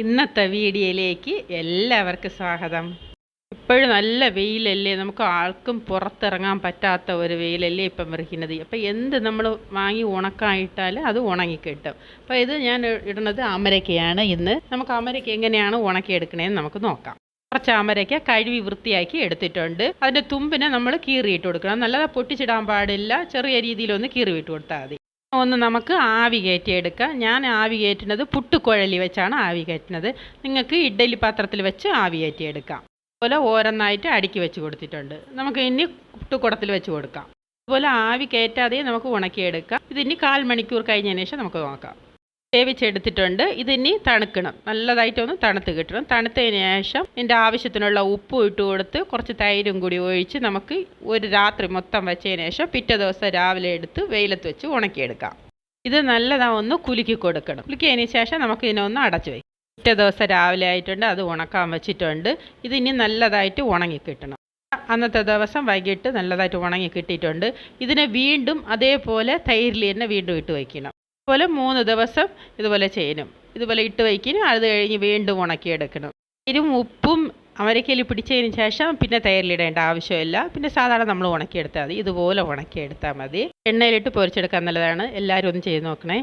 ഇന്നത്തെ വീഡിയോയിലേക്ക് എല്ലാവർക്കും സ്വാഗതം. ഇപ്പോഴും നല്ല വെയിലല്ലേ? നമുക്ക് ആൾക്കും പുറത്തിറങ്ങാൻ പറ്റാത്ത ഒരു വെയിലല്ലേ ഇപ്പം വിറക്കുന്നത് അപ്പോൾ എന്ത് നമ്മൾ വാങ്ങി ഉണക്കായിട്ടാൽ അത് ഉണങ്ങിക്കിട്ടും. അപ്പോൾ ഇത് ഞാൻ ഇടുന്നത് അമരക്കയാണ്. ഇന്ന് നമുക്ക് അമരക്ക എങ്ങനെയാണ് ഉണക്കിയെടുക്കണേന്ന് നമുക്ക് നോക്കാം. കുറച്ച് അമരയ്ക്ക കഴുകി വൃത്തിയാക്കി എടുത്തിട്ടുണ്ട്. അതിന്റെ തുമ്പിനെ നമ്മൾ കീറിയിട്ട് കൊടുക്കണം. നല്ലതാ പൊട്ടിച്ചിടാൻ പാടില്ല. ചെറിയ രീതിയിലൊന്ന് കീറി വിട്ട് കൊടുത്താൽ മതി. ഒന്ന് നമുക്ക് ആവി കയറ്റിയെടുക്കാം ഞാൻ ആവി കയറ്റുന്നത് പുട്ടുക്കുഴലി വെച്ചാണ് ആവി കയറ്റുന്നത്. നിങ്ങൾക്ക് ഇഡ്ഡലി പാത്രത്തിൽ വെച്ച് ആവി കയറ്റിയെടുക്കാം അതുപോലെ ഓരോന്നായിട്ട് അടുക്കി വെച്ച് കൊടുത്തിട്ടുണ്ട്. നമുക്ക് ഇനി പുട്ടുക്കുടത്തിൽ വെച്ച് കൊടുക്കാം. അതുപോലെ ആവി കയറ്റാതെ നമുക്ക് ഉണക്കിയെടുക്കാം. ഇതിനി കാൽ മണിക്കൂർ കഴിഞ്ഞതിന് ശേഷം നമുക്ക് നോക്കാം. വേവിച്ചെടുത്തിട്ടുണ്ട്. ഇതിനി തണുക്കണം. നല്ലതായിട്ടൊന്ന് തണുത്ത് കിട്ടണം. തണുത്തതിന് ശേഷം ഇതിന്റെ ആവശ്യത്തിനുള്ള ഉപ്പ് ഇട്ട് കൊടുത്ത് കുറച്ച് തൈരും കൂടി ഒഴിച്ച് നമുക്ക് ഒരു രാത്രി മൊത്തം വെച്ചതിന് ശേഷം പിറ്റേ ദിവസം രാവിലെ എടുത്ത് വെയിലത്ത് വെച്ച് ഉണക്കിയെടുക്കാം. ഇത് നല്ലതാ ഒന്ന് കുലുക്കി കൊടുക്കണം. കുലുക്കിയതിന് ശേഷം നമുക്ക് ഇതിനൊന്ന് അടച്ചു വയ്ക്കും പിറ്റേ ദിവസം രാവിലെ ആയിട്ടുണ്ട്. അത് ഉണക്കാൻ വെച്ചിട്ടുണ്ട്. ഇതിനി നല്ലതായിട്ട് ഉണങ്ങി കിട്ടണം. അന്നത്തെ ദിവസം വൈകിട്ട് നല്ലതായിട്ട് ഉണങ്ങി കിട്ടിയിട്ടുണ്ട്. ഇതിനെ വീണ്ടും അതേപോലെ തൈരിൽ തന്നെ വീണ്ടും ഇട്ട് വയ്ക്കണം അതുപോലെ മൂന്ന് ദിവസം ഇതുപോലെ ചെയ്യണം. ഇതുപോലെ ഇട്ട് വയ്ക്കണം. അത് കഴിഞ്ഞ് വീണ്ടും ഉണക്കിയെടുക്കണം. തൈരും ഉപ്പും അമരക്കയിൽ പിടിച്ചതിന് ശേഷം പിന്നെ തൈരിലിടേണ്ട ആവശ്യമില്ല. പിന്നെ സാധാരണ നമ്മൾ ഉണക്കിയെടുത്താൽ മതി. ഇതുപോലെ ഉണക്കിയെടുത്താൽ മതി. എണ്ണയിലിട്ട് പൊരിച്ചെടുക്കാൻ നല്ലതാണ്. എല്ലാവരും ഒന്ന് ചെയ്ത് നോക്കണേ.